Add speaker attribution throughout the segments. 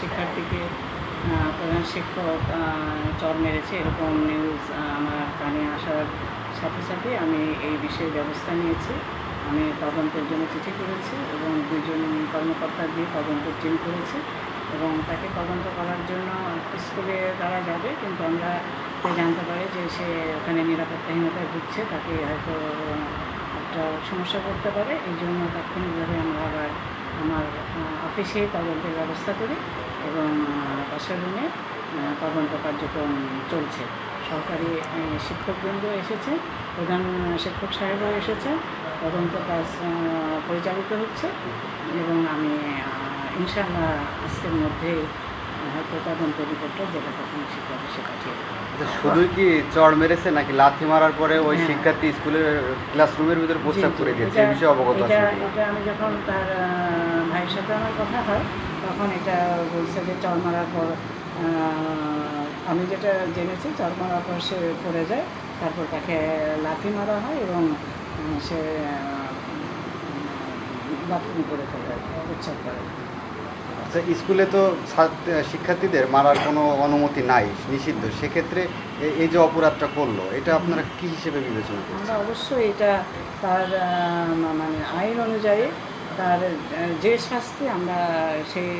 Speaker 1: শিক্ষার্থীকে প্রধান শিক্ষক চর মেরেছে এরকম নিউজ আমার কানে আসার সাথে সাথে আমি এই বিষয়ে ব্যবস্থা নিয়েছি। আমি তদন্তের জন্য চিঠি করেছি এবং দুজন কর্মকর্তা দিয়ে তদন্তের টিম করেছি এবং তাকে তদন্ত করার জন্য স্কুলে তারা যাবে, কিন্তু আমরা জানতে পারি যে সে ওখানে নিরাপত্তাহীনতায় ভুগছে, তাকে হয়তো একটা সমস্যা করতে পারে এই জন্য তাৎক্ষণিকভাবে আমরা আবার আমার অফিসে তদন্তের ব্যবস্থা করি এবং পাশের রুমে তদন্ত কার্যক্রম চলছে। সরকারি শিক্ষকবৃন্দ এসেছে প্রধান শিক্ষক সাহেবও এসেছে তদন্ত কাজ পরিচালিত হচ্ছে এবং আমি আহ, ইনশাআল্লাহ আজকের মধ্যেই হয়তো তদন্ত রিপোর্টটা জেলা প্রাথমিক শিক্ষা অফিসে পাঠিয়ে
Speaker 2: আচ্ছা, শুধুই কি চড় মেরেছে নাকি লাথি মারার পরে ওই
Speaker 1: হ্যাঁ।
Speaker 2: শিক্ষার্থী স্কুলের ক্লাসরুমের ভিতরে প্রস্তাব করে দিয়েছে এই বিষয়ে অবগত কিনা?
Speaker 1: এটা আমি যখন তার ভাইয়ের সাথে আমার কথা হয় তখন এটা বলছে যে চর মারার পর আমি যেটা জেনেছি চর মারার পর সে পড়ে যায় তারপর তাকে লাথি মারা হয় এবং সে বাথরুম করে ফেলে উচ্ছেদ করে
Speaker 2: আচ্ছা স্কুলে তো শিক্ষার্থীদের মারার কোনো অনুমতি নাই নিষিদ্ধ। সেক্ষেত্রে এই যে অপরাধটা করল এটা আপনারা কি হিসেবে বিবেচনা করছেন?
Speaker 1: আমরা অবশ্যই এটা তার মানে আইন অনুযায়ী তার যে শাস্তি আমরা সেই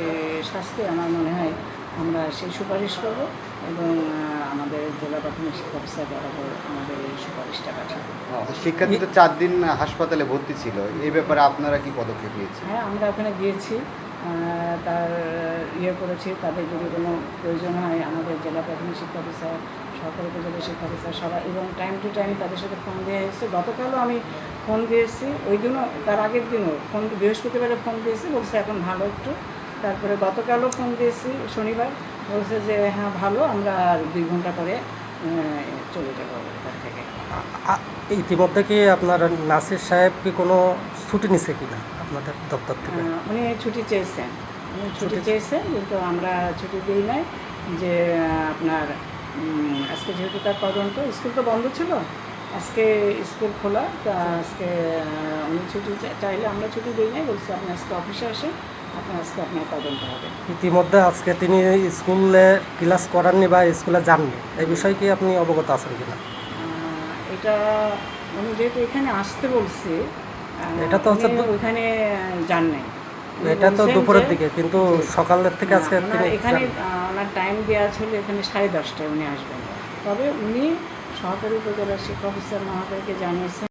Speaker 1: শাস্তি আমার মনে হয় আমরা সেই সুপারিশ করব এবং আমাদের জেলা প্রাথমিক শিক্ষা অফিসার বরাবর আমাদের এই সুপারিশটা পাঠাবো
Speaker 2: আচ্ছা, শিক্ষার্থী তো চার দিন হাসপাতালে ভর্তি ছিল এই ব্যাপারে আপনারা কি পদক্ষেপ নিয়েছেন?
Speaker 1: হ্যাঁ আমরা ওখানে গিয়েছি। তার ইয়ে করেছি, তাদের যদি কোনো প্রয়োজন হয়, আমাদের জেলা প্রাথমিক শিক্ষা অফিসার সরকারি উপজেলা শিক্ষা অফিসার, সবাই, এবং টাইম টু টাইম তাদের সাথে ফোন দিয়ে এসেছে। গতকালও আমি ফোন দিয়েছি ওই দিনও, তার আগের দিনও ফোন বৃহস্পতিবারে ফোন দিয়েছি বলছে এখন ভালো একটু। তারপরে গতকালও ফোন দিয়েছি শনিবার। বলছে যে হ্যাঁ ভালো, আমরা আর দুই ঘণ্টা পরে চলে যাব তার থেকে।
Speaker 3: ইতিমধ্যে কি আপনার নাসির সাহেব কি কোনো ছুটি নিছে কিনা? আপনাদের দপ্তর থেকে?
Speaker 1: উনি ছুটি চেয়েছেন। উনি ছুটি চেয়েছেন কিন্তু আমরা ছুটি দিই নাই যে আপনার আজকে যেহেতু তার তদন্ত স্কুল তো বন্ধ ছিল আজকে স্কুল খোলা তা আজকে উনি ছুটি চাইলে আমরা ছুটি দিই নাই বলছি আপনি আজকে অফিসে আসেন আপনার আজকে আপনার তদন্ত হবে।
Speaker 3: ইতিমধ্যে আজকে তিনি স্কুলে ক্লাস করাননি বা স্কুলে যাননি এই বিষয়ে কি আপনি অবগত আছেন কিনা?
Speaker 1: এটা উনি যেহেতু এখানে আসতে বলছি
Speaker 3: এটা তো হচ্ছে
Speaker 1: ওখানে যান নাই।
Speaker 3: এটা তো দুপুরের দিকে কিন্তু সকালের থেকে আজকে
Speaker 1: এখানে ওনার টাইম দেওয়া ছিল এখানে সাড়ে দশটায় উনি আসবেন। তবে উনি সহকারী উপজেলা শিক্ষা অফিসার মহাদয়কে জানিয়েছেন